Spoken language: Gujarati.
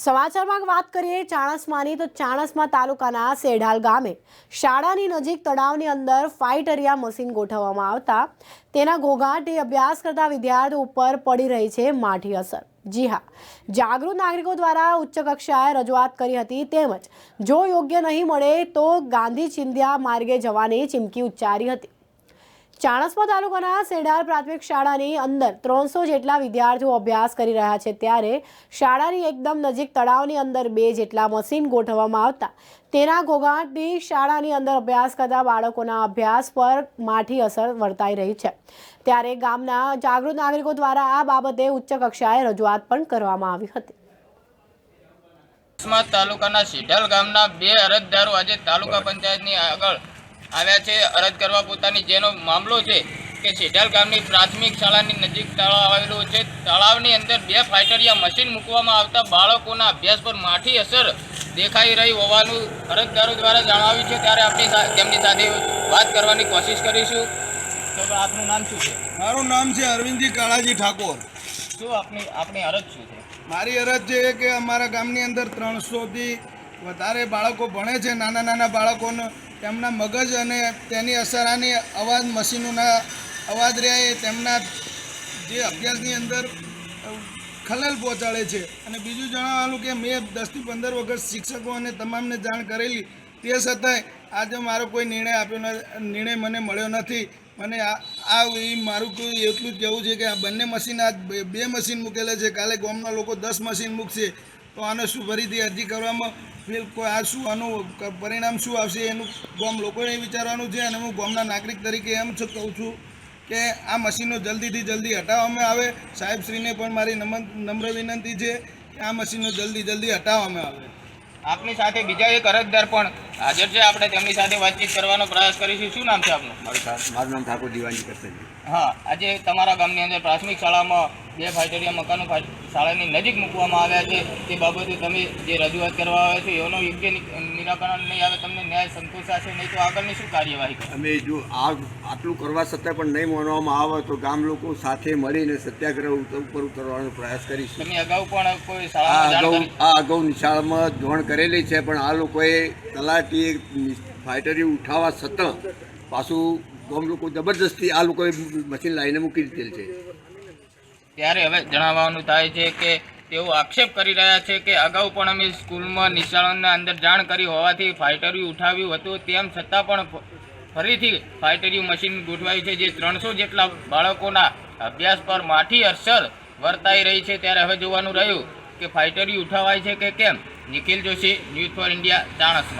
સમાચારમાં વાત કરીએ ચાણસમાની, તો ચાણસમા તાલુકાના સેઢાલ ગામે શાળાની નજીક તળાવની અંદર ફાઇટરિયા મશીન ગોઠવવામાં આવતા તેના ઘોઘાટે અભ્યાસ કરતા વિદ્યાર્થીઓ ઉપર પડી રહી છે માઠી અસર. જી હા, જાગૃત નાગરિકો દ્વારા ઉચ્ચ કક્ષાએ રજૂઆત કરી હતી તેમજ જો યોગ્ય નહીં મળે તો ગાંધી ચિંધ્યા માર્ગે જવાની ચીમકી ઉચ્ચારી હતી. ચાણસ્મા તાલુકાના સેડાર પ્રાથમિક શાળાની અંદર ત્રણસો જેટલા વિદ્યાર્થીઓ અભ્યાસ કરી રહ્યા છે ત્યારે શાળાની એકદમ નજીક તળાવની અંદર બે જેટલા મશીન ગોઠવવામાં આવતા. તેના ઘોઘાટની શાળાની અંદર અભ્યાસ કરતા બાળકોના અભ્યાસ પર માઠી અસર વર્તાઈ રહી છે. ત્યારે ગામના જાગૃત નાગરિકો દ્વારા આ બાબતે ઉચ્ચ કક્ષાએ રજૂઆત પણ કરવામાં આવી હતી. તાલુકાના સિઢલ ગામના બે અરજદારો આજે તાલુકા પંચાયતની આગળ આવ્યા છે. અરજ કરવા પોતાની જેનો મામલો છે કે સિઢલ ગામની પ્રાથમિક શાળાની નજીક તળાવ આવેલું છે. તળાવની અંદર બે ફાઇટરિયા મશીન મૂકવામાં આવતા બાળકોના અભ્યાસ પર માઠી અસર દેખાઈ રહી હોવાનું અરજદારો દ્વારા જણાવ્યું છે. ત્યારે આપણી તેમની સાથે વાત કરવાની કોશિશ કરીશું. તો આપનું નામ શું છે? મારું નામ છે અરવિંદજી કાળાજી ઠાકોર. શું આપની આપણી અરજ શું છે? મારી અરજ છે કે અમારા ગામની અંદર ત્રણસોથી વધારે બાળકો ભણે છે. નાના નાના બાળકોનો તેમના મગજ અને તેની અસર આની અવાજ મશીનોના અવાજ રહ્યા એ તેમના જે અભ્યાસની અંદર ખલેલ પહોંચાડે છે. અને બીજું જણાવવાનું કે મેં દસથી પંદર વખત શિક્ષકો અને તમામને જાણ કરેલી. તે છતાંય આજે મારો કોઈ નિર્ણય આપ્યો નિર્ણય મને મળ્યો નથી. મને આ એ મારું કોઈ એટલું જ કહેવું છે કે આ બંને મશીન આ બે મશીન મૂકેલા છે. કાલે ગામના લોકો દસ મશીન મૂકશે. તો આને શું ફરીથી અરજી કરવામાં ફેલ કોઈ આ શું આનું પરિણામ શું આવશે એનું ગામ લોકોને વિચારવાનું છે અને હું ગામના નાગરિક તરીકે એમ છું કહું છું કે આ મશીનો જલ્દીથી જલ્દી હટાવવામાં આવે. સાહેબશ્રીને પણ મારી નમન નમ્ર વિનંતી છે કે આ મશીનો જલ્દી જલ્દી હટાવવામાં આવે. આપની સાથે બીજા એક અરજદાર પણ હાજર છે. આપણે તેમની સાથે વાતચીત કરવાનો પ્રયાસ કરીશું. શું નામ છે આપનું? મારું નામ ઠાકોર દીવાનજી કરશે હા આજે તમારા ગામની અંદર પ્રાથમિક શાળામાં બે ફાઇટરિયા મકાનો શાળાની નજીક મૂકવામાં આવ્યા છે. તે બાબતે તમે જે રજૂઆત કરવા આવ્યા છો એનો યોગ્ય નિરાકરણ નહીં આવે તમને ન્યાય સંતોષાશે નહીં તો આગળની શું કાર્યવાહી અમે જો આ આટલું કરવા છતાં પણ નહીં માનવામાં આવે તો ગામ લોકો સાથે મળીને સત્યાગ્રહ ઉપર ઉતરવાનો પ્રયાસ કરીશું. તમે અગાઉ પણ કોઈ કરી આ અગાઉ શાળામાં ધોરણ કરેલી છે પણ આ લોકોએ તલાટી ફાઇટરી ઉઠાવવા છતાં પાછું ગામ લોકો જબરજસ્તી આ લોકોએ મશીન લાવીને મૂકી દીધેલ છે. ત્યારે હવે જણાવવાનું થાય છે કે તેઓ આક્ષેપ કરી રહ્યા છે કે અગાઉ પણ અમે સ્કૂલમાં નિશાળોના અંદર જાણ કરી હોવાથી ફાઇટરિયું ઉઠાવ્યું હતું. તેમ છતાં પણ ફરીથી ફાઇટરિયું મશીન ગોઠવાયું છે જે ત્રણસો જેટલા બાળકોના અભ્યાસ પર માઠી અસર વર્તાઈ રહી છે. ત્યારે હવે જોવાનું રહ્યું કે ફાઇટરિયું ઉઠાવાય છે કે કેમ? Nikhil Joshi, news for India, Chanasma.